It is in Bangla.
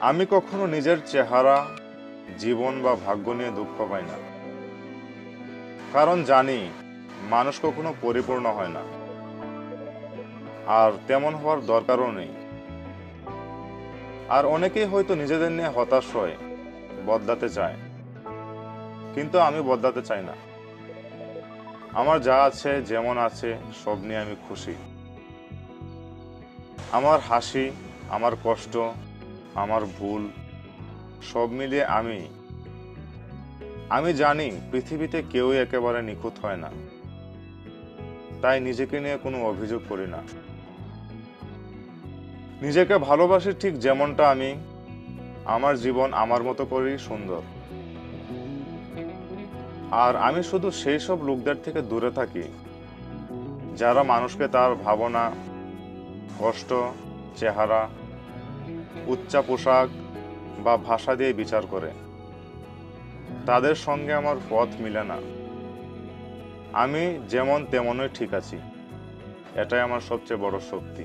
আমি কখনো নিজের চেহারা, জীবন বা ভাগ্য নিয়ে দুঃখ পাই না। কারণ জানি, মানুষ কখনো পরিপূর্ণ হয় না। আর তেমন হওয়ার দরকারও নেই। আর অনেকেই হয়তো নিজেদের নিয়ে হতাশ হয়, বদলাতে চায়। কিন্তু আমি বদলাতে চাই না। আমার যা আছে, যেমন আছে, সব নিয়ে আমি খুশি। আমার হাসি, আমার কষ্ট আমার ভুল, সব মিলিয়ে আমি আমি জানি পৃথিবীতে কেউই একেবারে নিখুঁত হয় না। তাই নিজেকে নিয়ে কোনো অভিযোগ করি না। নিজেকে ভালোবাসি ঠিক যেমনটা আমি, আমার জীবন আমার মতো করেই সুন্দর। আর আমি শুধু সেই সব লোকদের থেকে দূরে থাকি, যারা মানুষকে তার ভাবনা, কষ্ট, চেহারা উচ্চা পোশাক বা ভাষা দিয়ে বিচার করে। তাদের সঙ্গে আমার পথ মিলে না। আমি যেমন তেমনই ঠিক আছি। এটাই আমার সবচেয়ে বড় শক্তি।